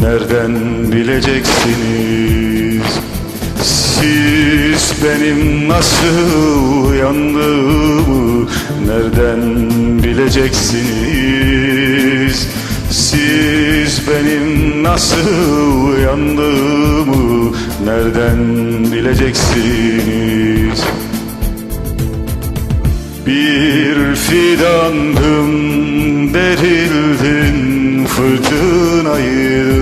Nereden bileceksiniz siz benim nasıl yandığımı nereden bileceksiniz? Siz benim nasıl yandığımı nereden bileceksiniz? Bir fidandım derildin fırtınaydım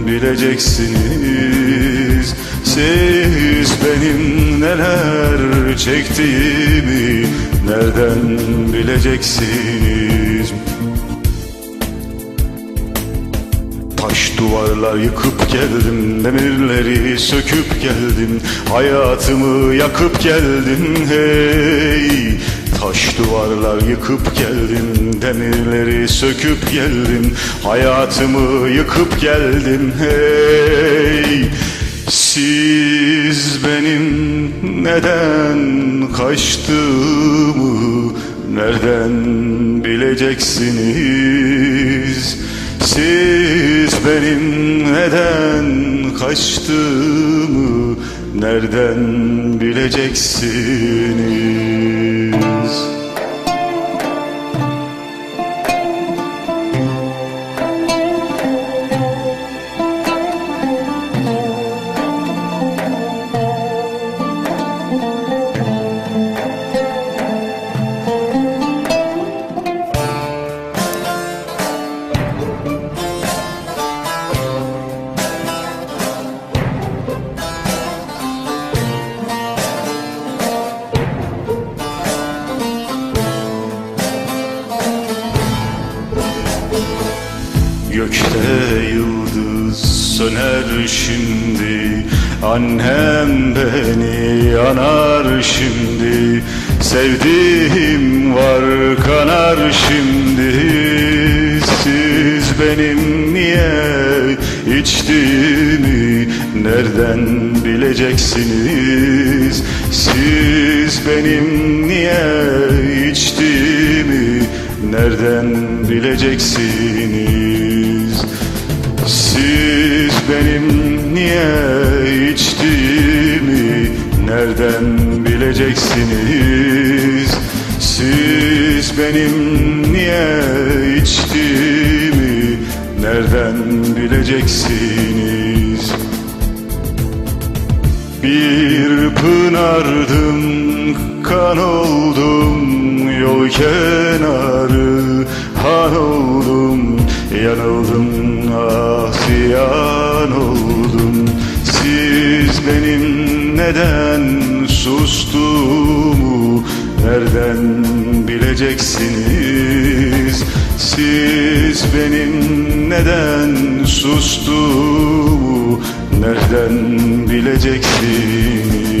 bileceksiniz? Siz benim neler çektiğimi nereden bileceksiniz? Taş duvarlar yıkıp geldim Demirleri söküp geldim Hayatımı yakıp geldim hey Taş duvarlar yıkıp geldim Demirleri söküp geldim Hayatımı yıkıp geldim hey! Siz benim neden kaçtığımı Nereden bileceksiniz? Siz benim neden kaçtığımı Nereden bileceksiniz Gökte yıldız söner şimdi. Annem beni yanar şimdi. Sevdiğim var kanar şimdi. Siz benim niye içtiğimi Nereden bileceksiniz? Siz benim niye içtiğimi Nereden bileceksiniz Siz benim niye içtiğimi Nereden bileceksiniz? Siz benim niye içtiğimi Nereden bileceksiniz? Bir pınardım, kan oldum, kenarı han oldum, yanıldım, ah ziyan oldum. Siz benim neden sustuğumu nereden bileceksiniz? Siz benim neden sustuğumu nereden bileceksiniz?